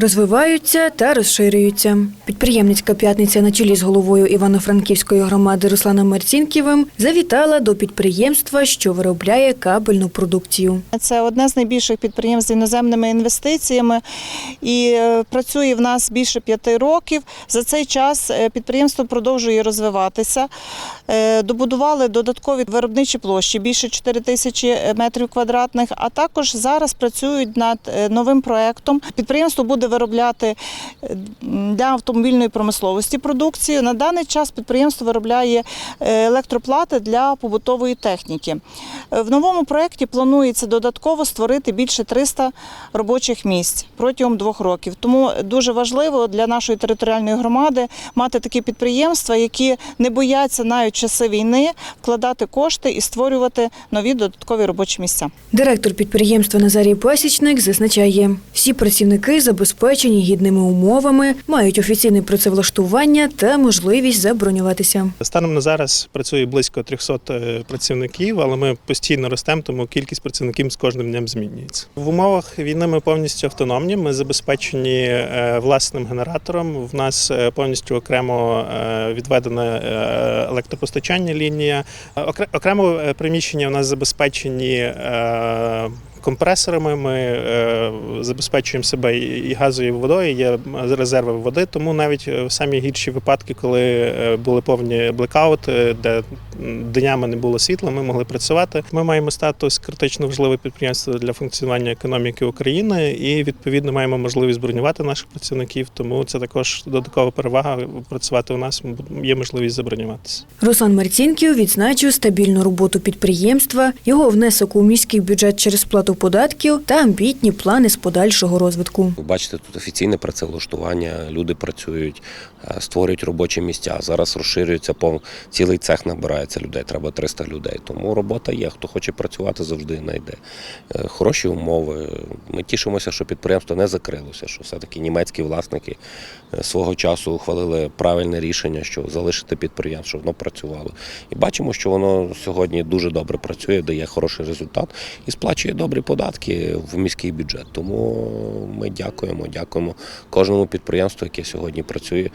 Розвиваються та розширюються. Підприємницька п'ятниця на чолі з головою Івано-Франківської громади Русланом Марцінківим завітала до підприємства, що виробляє кабельну продукцію. Це одне з найбільших підприємств з іноземними інвестиціями і е, працює в нас більше п'яти років. За цей час е, підприємство продовжує розвиватися. Е, Добудували додаткові виробничі площі більше 4 тисячі метрів квадратних, а також зараз працюють над новим проектом. Підприємство буде виробляти е, для автомобільної промисловості продукцію. На даний час підприємство виробляє е, електроплати для побутової техніки. Е, В новому проєкті планується додатково створити більше 300 робочих місць протягом двох років. Тому дуже важливо для нашої територіальної громади мати такі підприємства, які не бояться навіть часи війни вкладати кошти і створювати нові додаткові робочі місця. Директор підприємства Назарій Пасічник зазначає, всі працівники забезпечені гідними умовами, мають офіційне працевлаштування та можливість забронюватися. Станом на зараз працює близько 300 е, працівників, але ми постійно ростемо, тому кількість працівників з кожним днем змінюється. В умовах війни ми повністю автономні. Ми забезпечені е, власним генератором. В нас е, повністю окремо відведена електропостачання лінія. Окремо приміщення у нас забезпечені. Е, Компресорами ми е, забезпечуємо себе і і водою, є резерви води. Тому навіть е, в самі гірші випадки, коли е, були повні блекаути, де днями не було світла, ми могли працювати. Ми маємо статус критично важливе підприємство для функціонування економіки України і відповідно маємо можливість бронювати наших працівників. Тому це також додаткова перевага працювати у нас. Є можливість забронюватися. Руслан Марцінків відзначив стабільну роботу підприємства, його внесок у міський бюджет через сплату податків та амбітні плани з подальшого розвитку. Ви бачите, тут офіційне працевлаштування, люди працюють, е, створюють робочі місця. Зараз розширюється пов... цілий цех набирається людей, треба 300 людей. Тому робота є. Хто хоче працювати, завжди знайде. Е, Хороші умови. Ми тішимося, що підприємство не закрилося, що все-таки німецькі власники е, свого часу ухвалили правильне рішення, що залишити підприємство, щоб воно працювало. І бачимо, що воно сьогодні дуже добре працює, дає хороший результат і сплачує добрі податки в міський бюджет. Тому ми дякуємо, дякуємо кожному підприємству, яке сьогодні працює